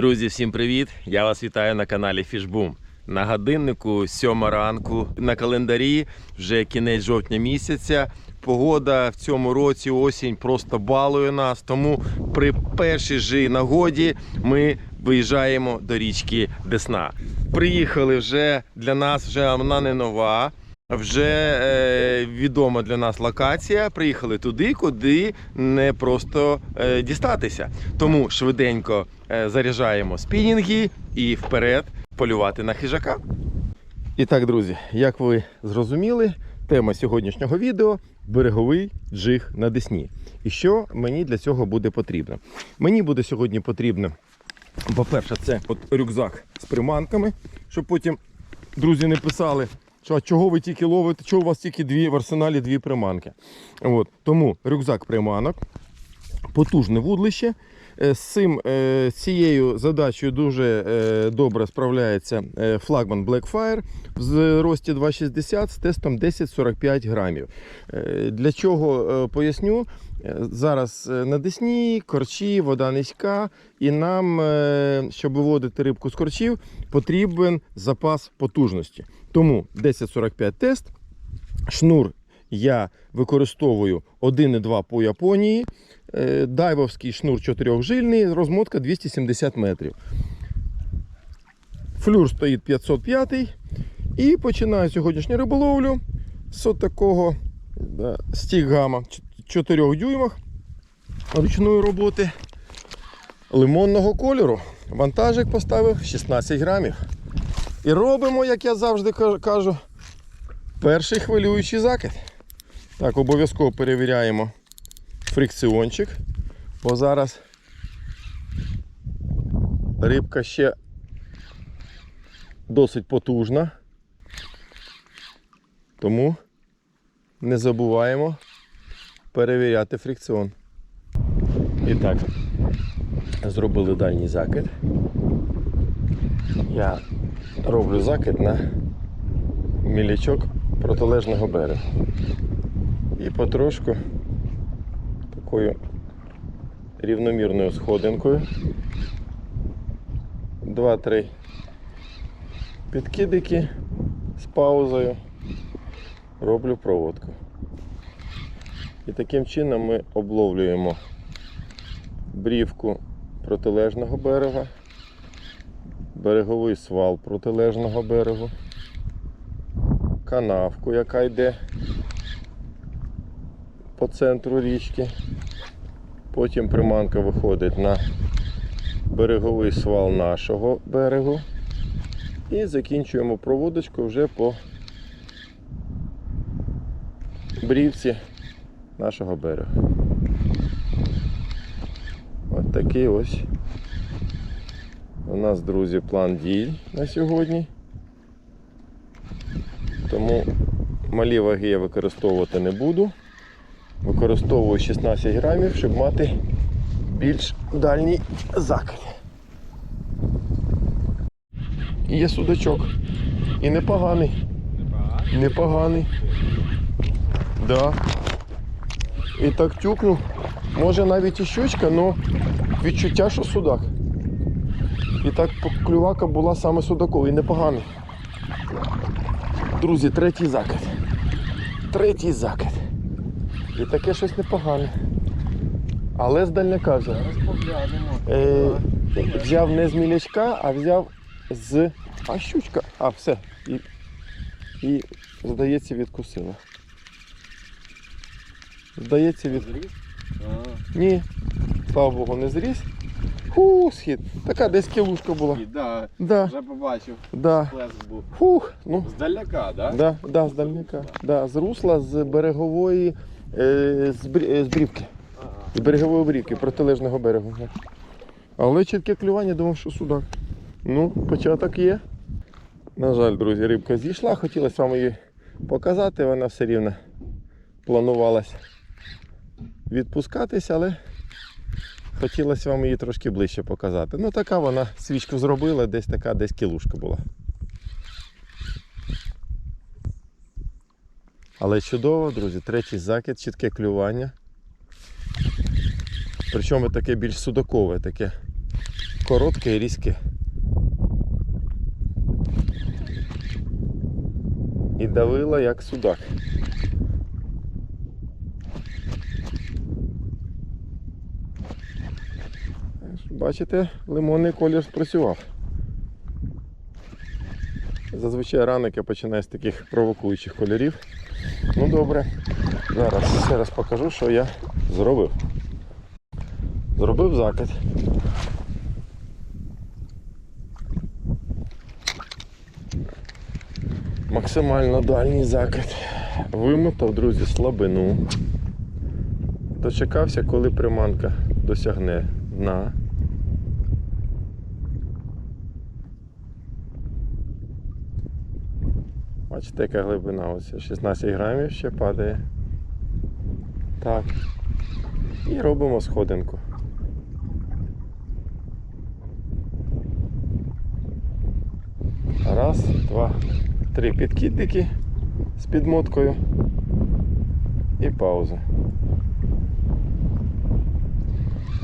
Друзі, всім привіт! Я вас вітаю на каналі Фішбум. На годиннику 7 ранку. На календарі вже кінець жовтня місяця. Погода в цьому році осінь просто балує нас. Тому при першій же нагоді ми виїжджаємо до річки Десна. Приїхали вже для нас, вже вона не нова. Вже е, відома для нас локація. Приїхали туди, куди не просто е, дістатися. Тому швиденько е, заряджаємо спінінги і вперед полювати на хижака. І так, друзі, як ви зрозуміли, тема сьогоднішнього відео береговий джиг на Десні. І що мені для цього буде потрібно? Мені буде сьогодні потрібно, по-перше, це от рюкзак з приманками, щоб потім друзі не писали, що а чого ви тільки ловите, чого у вас тільки дві в арсеналі дві приманки. От. Тому рюкзак приманок, потужне вудлище. Е, З цим, е, цією задачею дуже е, добре справляється флагман Blackfire в зрості 2,60 з тестом 10-45 грамів. Для чого поясню? Зараз на Десні, корчі, вода низька, і нам, щоб виводити рибку з корчів, потрібен запас потужності. Тому 10-45 тест. Шнур я використовую 1,2 по Японії. Е, Дайвовський шнур 4-жильний, розмотка 270 метрів. Флюр стоїть 505. І починаю сьогоднішню риболовлю з такого да, стіггама 4 дюймах ручної роботи лимонного кольору. Вантажик поставив 16 грамів. І робимо, як я завжди кажу, перший хвилюючий закид. Так, обов'язково перевіряємо фрикціончик, бо зараз рибка ще досить потужна. Тому не забуваємо перевіряти фрикціон. І так, зробили дальній закид. Я роблю закид на мілячок протилежного берега. І потрошку такою рівномірною сходинкою. Два-три підкидики з паузою. Роблю проводку. І таким чином ми обловлюємо брівку протилежного берега, береговий свал протилежного берегу, канавку, яка йде по центру річки. Потім приманка виходить на береговий свал нашого берегу. І закінчуємо проводочку вже по брівці нашого берегу. От такий ось у нас, друзі, план дій на сьогодні. Тому малі ваги я використовувати не буду. Використовую 16 грамів, щоб мати більш дальній закид. І Є судачок. І непоганий. Непоганий. Да. І так тюкнув. Може навіть і щучка, але відчуття, що судак. І так клювака була саме судаковий, непоганий. Друзі, третій закид. Третій закид. І таке щось непогане. Але з дальняка взяв. Е, взяв не з мілячка, а взяв з. А щучка. А, все. І, і здається, відкусила. Здається, від. Ні. Слава Богу, не зріс. Фу, схід. Така десь кілушка була. Да, Да, вже побачив. да. Плеск був. Фух, ну. Здаляка, да? Да, да, з дальняка. Да, з русла, з берегової, з, брі- е, з брівки. З берегової брівки, протилежного берегу. Але чітке клювання, думав, що судак. Ну, початок є. На жаль, друзі, рибка зійшла, хотілося вам її показати, вона все рівно планувалась відпускатись, але хотілося вам її трошки ближче показати. Ну така вона свічку зробила, десь така, десь кілушка була. Але чудово, друзі, третій закид, чітке клювання. Причому таке більш судакове, таке коротке і різке. І давила як судак. Бачите, лимонний колір спрацював. Зазвичай ранок я починаю з таких провокуючих кольорів. Ну добре, зараз ще раз покажу, що я зробив. Зробив закид. Максимально дальній закид. Вимотав, друзі, слабину. Дочекався, коли приманка досягне дна. Бачите, яка глибина? Ось 16 грамів ще падає. Так. І робимо сходинку. Раз, два, три підкидники з підмоткою і пауза.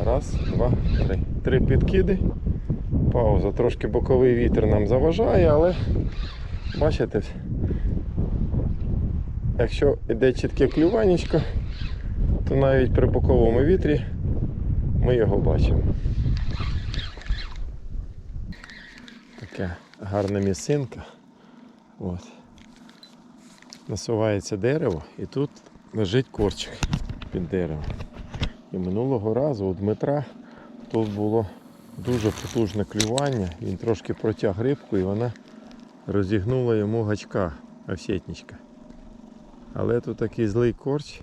Раз, два, три. Три підкиди. Пауза. Трошки боковий вітер нам заважає, але бачите, якщо йде чітке клюванечко, то навіть при боковому вітрі ми його бачимо. Така гарна місцинка. От. Насувається дерево і тут лежить корчик під деревом. І минулого разу у Дмитра тут було дуже потужне клювання, він трошки протяг рибку і вона розігнула йому гачка овсетничка. Але тут такий злий корч,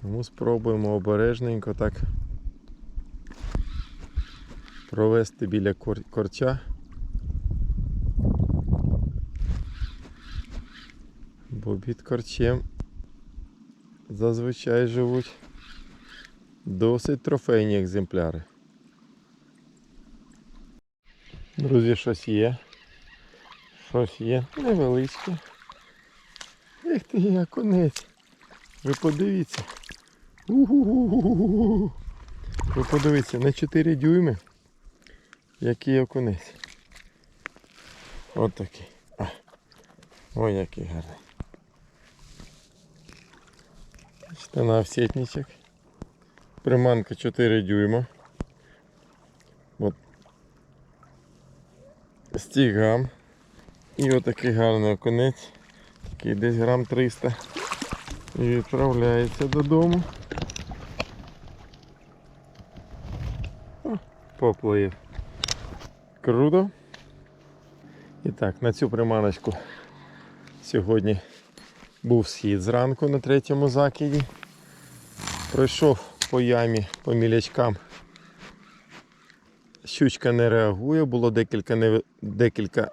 тому спробуємо обережненько так провести біля кор- корча. Бо під корчем зазвичай живуть досить трофейні екземпляри. Друзі, щось є. Щось є невеличке. Ех ти я конець. Ви подивіться. У-ху-ху-ху-ху. Ви подивіться на 4 дюйми. Який окунець. От такий. А. Ой, який гарний. Бачите, на овсетничок. Приманка 4 дюйма. От. Стігам. І отакий гарний окунець. Такий десь грам 300. І відправляється додому. Поплив. Круто. І так, на цю приманочку сьогодні був схід зранку на третьому закиді. Пройшов по ямі, по мілячкам. Щучка не реагує, було декілька, декілька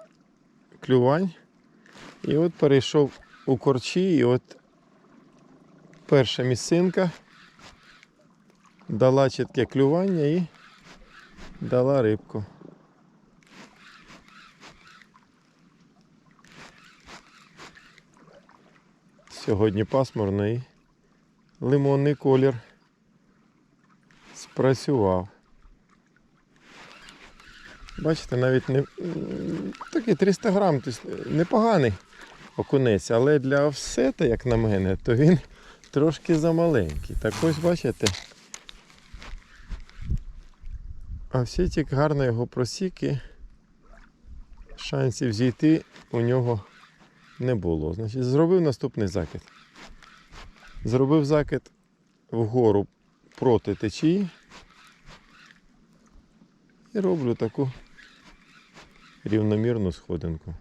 клювань. І от перейшов у корчі, і от перша місцинка дала чітке клювання і дала рибку. Сьогодні пасмурно і лимонний колір спрацював. Бачите, навіть не такий 300 грам, тобто непоганий окунець, але для офсета, як на мене, то він трошки замаленький. Так ось бачите. Офсетик гарно його просік і шансів зійти у нього не було. Значить, зробив наступний закид. Зробив закид вгору проти течії. І роблю таку рівномірну сходинку.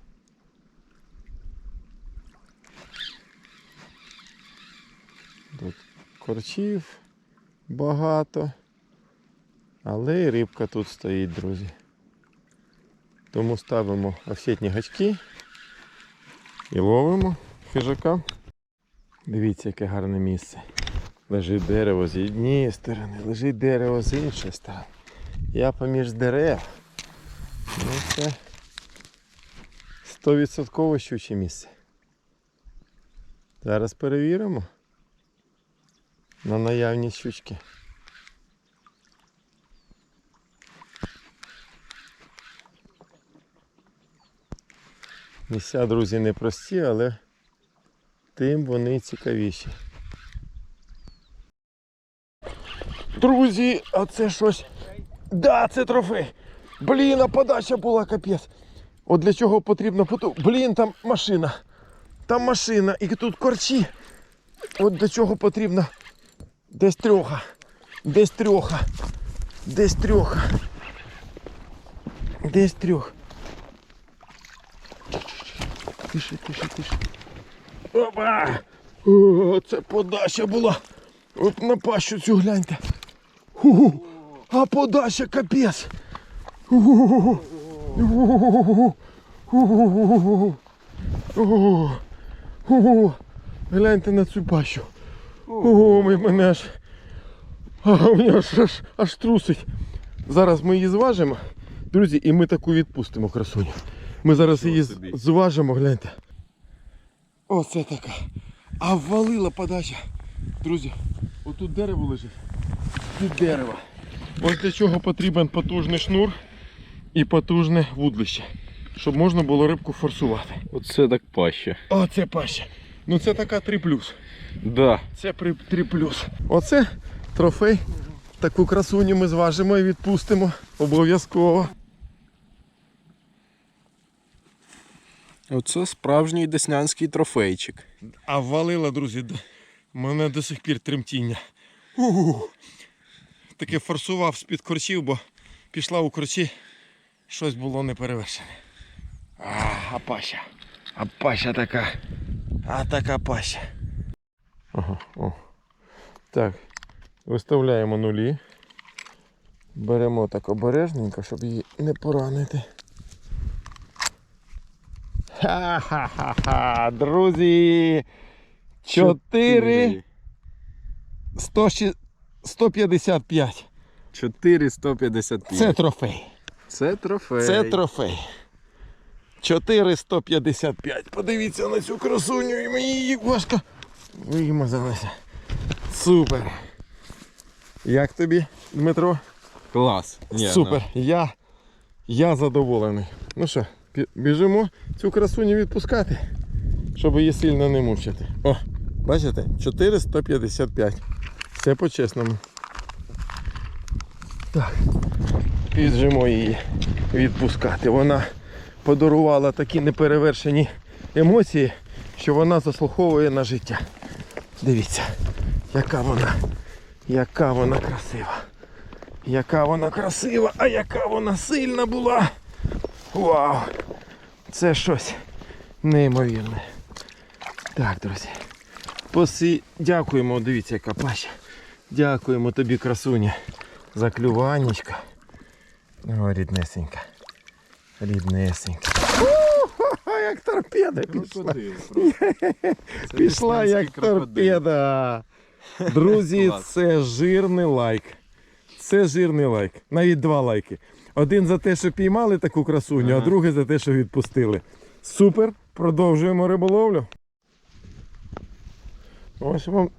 Тут корчів багато, але і рибка тут стоїть, друзі. Тому ставимо офсетні гачки і ловимо хижака. Дивіться, яке гарне місце. Лежить дерево з однієї сторони, лежить дерево з іншої сторони. Я поміж дерев. Ну це 100% щуче місце. Зараз перевіримо на наявні щучки. Місця, друзі, не прості, але тим вони цікавіші. Друзі, а це щось... Да, це трофей! Блін, а подача була капець. От для чого потрібно поту... Блін, там машина. Там машина. І тут корчі. От для чого потрібно Десь трьоха. Десь трьоха. Десь трьоха. Десь трьох. Тише, тише, тише. Опа! О, це подача була. От на пащу цю гляньте. Ху-ху. А подача капець. Гляньте на цю пащу. О, ми- мене аж. А, мене аж, аж, аж трусить. Зараз ми її зважимо, друзі, і ми таку відпустимо красуню. Ми зараз її зважимо, гляньте. Оце така. А ввалила подача. Друзі, отут дерево лежить. Тут дерево. Ось для чого потрібен потужний шнур і потужне вудлище. Щоб можна було рибку форсувати. Оце так паща. Оце паща. Ну це така 3 плюс. Да. Це при 3 плюс. Оце трофей. Таку красуню ми зважимо і відпустимо. Обов'язково. Оце справжній деснянський трофейчик. А валила, друзі, мене до сих пір тремтіння. Таке форсував з-під корчів, бо пішла у корчі, щось було неперевершене. А, а паща. А така. А така паща. Ага, о. Так, виставляємо нулі. Беремо так обережненько, щоб її не поранити. Ха-ха-ха-ха, друзі! 4 100, 155. Це трофей. Це трофей. Це трофей. 455. Подивіться на цю красуню і мені її важко вимазалася. Супер. Як тобі, Дмитро? Клас. Ні, Супер. Я, я задоволений. Ну що, біжимо цю красуню відпускати, щоб її сильно не мучити. О, бачите? 455. Все по-чесному. Так. Біжимо її відпускати. Вона подарувала такі неперевершені емоції, що вона заслуховує на життя. Дивіться, яка вона, яка вона красива. Яка вона красива, а яка вона сильна була. Вау! Це щось неймовірне. Так, друзі. Посі... Дякуємо, дивіться, яка паща. Дякуємо тобі, красуня, за клюванечка. О, ріднесенька. Ріднесенька. Як торпеда пішла. Крокодил. Пішла як крокодил. торпеда. Друзі, це жирний лайк. Це жирний лайк. Навіть два лайки. Один за те, що піймали таку красуню, а другий за те, що відпустили. Супер. Продовжуємо риболовлю. Ось вам,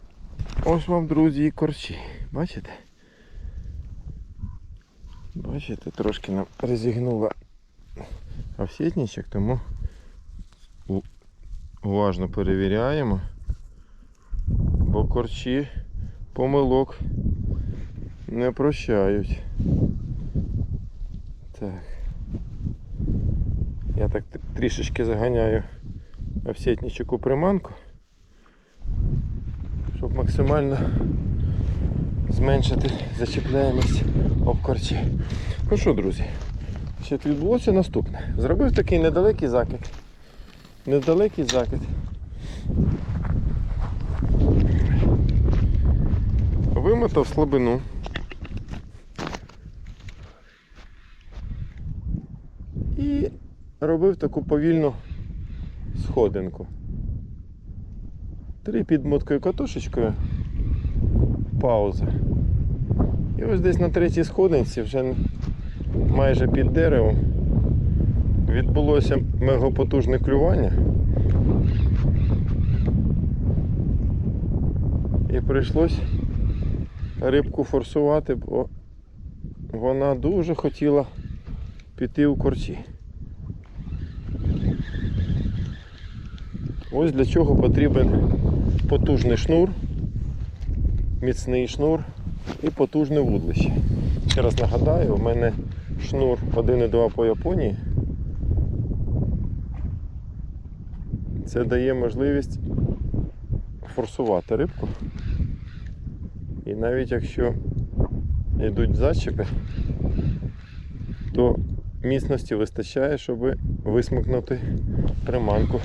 ось вам, друзі, і корчі. Бачите? Бачите, трошки нам розігнула овсетничок, тому уважно перевіряємо, бо корчі помилок не прощають. Так. Я так трішечки заганяю овсетничок у приманку, щоб максимально зменшити зачіпляємость об корчі. Ну що, друзі, значить, відбулося наступне. Зробив такий недалекий закид. Недалекий закид. Вимотав слабину. І робив таку повільну сходинку. Три підмоткою катушечкою. Пауза. І ось десь на третій сходинці, вже майже під деревом, відбулося мегапотужне клювання. І прийшлось рибку форсувати, бо вона дуже хотіла піти у корчі. Ось для чого потрібен потужний шнур, міцний шнур і потужне вудлище. Ще раз нагадаю, у мене шнур 1,2 по Японії. Це дає можливість форсувати рибку. І навіть якщо йдуть зачепи, то міцності вистачає, щоб висмикнути приманку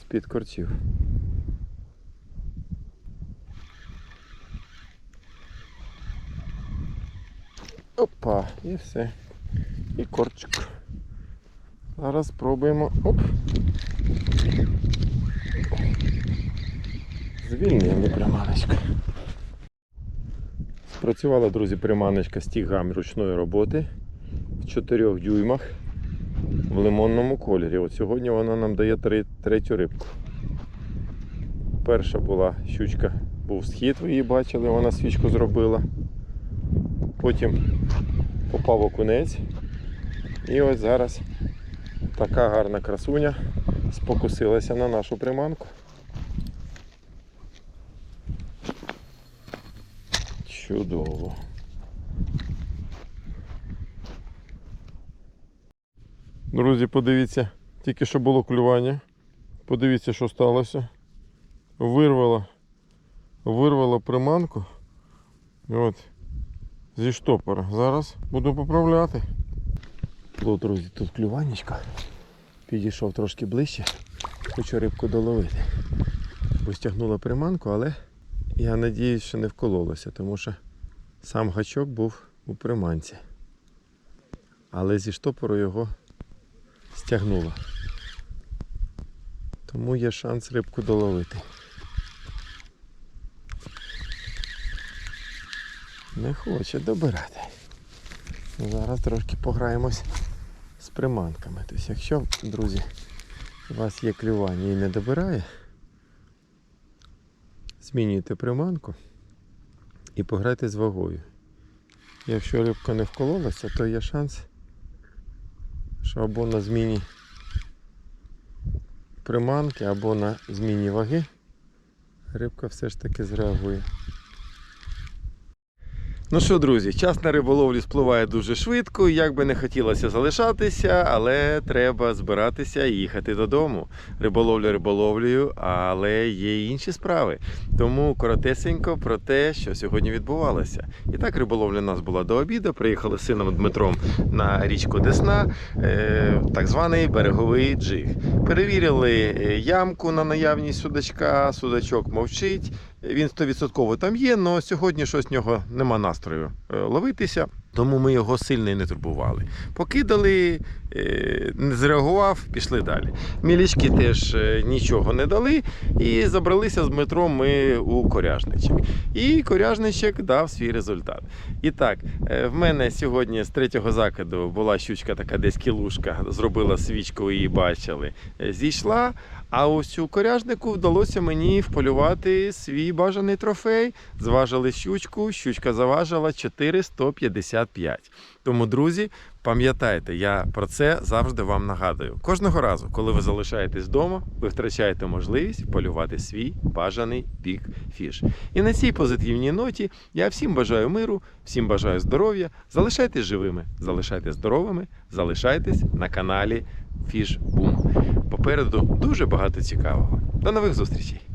з-під корчів. Опа, і все. І корчик. Зараз спробуємо. Оп. Звільнили приманочку. Спрацювала, друзі, приманочка з тігами ручної роботи в 4 дюймах в лимонному кольорі. От сьогодні вона нам дає третю рибку. Перша була щучка, був схід, ви її бачили, вона свічку зробила. Потім попав окунець. І ось зараз така гарна красуня спокусилася на нашу приманку. Чудово. Друзі, подивіться, тільки що було клювання. Подивіться, що сталося. Вирвало, вирвало приманку. От, зі штопора. Зараз буду поправляти. Було, друзі, тут клюванечко. Підійшов трошки ближче. Хочу рибку доловити. Бо стягнула приманку, але я надіюсь, що не вкололося, тому що сам гачок був у приманці. Але зі штопору його стягнуло. Тому є шанс рибку доловити. Не хоче добирати. Зараз трошки пограємось з приманками. Тобто, якщо, друзі, у вас є клювання і не добирає, змінюйте приманку і пограйте з вагою. Якщо рибка не вкололася, то є шанс, що або на зміні приманки, або на зміні ваги рибка все ж таки зреагує. Ну що, друзі, час на риболовлі спливає дуже швидко. Як би не хотілося залишатися, але треба збиратися і їхати додому. Риболовля риболовлею, але є інші справи. Тому коротесенько про те, що сьогодні відбувалося. І так, риболовля у нас була до обіду. Приїхали з сином Дмитром на річку Десна, е, так званий береговий джиг. Перевірили е, ямку на наявність судачка, судачок мовчить. Він 100% там є, але сьогодні щось в нього нема настрою е, ловитися. Тому ми його сильно і не турбували. Покидали, е, не зреагував, пішли далі. Мілічки теж е, нічого не дали і забралися з Дмитром ми у коряжничок. І коряжничок дав свій результат. І так, е, в мене сьогодні з третього закиду була щучка така десь кілушка, зробила свічку, її бачили. Зійшла. А ось у коряжнику вдалося мені вполювати свій бажаний трофей. Зважили щучку, щучка заважила 455. Тому, друзі, пам'ятайте, я про це завжди вам нагадую. Кожного разу, коли ви залишаєтесь вдома, ви втрачаєте можливість вполювати свій бажаний бік фіш. І на цій позитивній ноті я всім бажаю миру, всім бажаю здоров'я. Залишайтесь живими, залишайтесь здоровими, залишайтесь на каналі Фіш Бум. Попереду дуже багато цікавого. До нових зустрічей!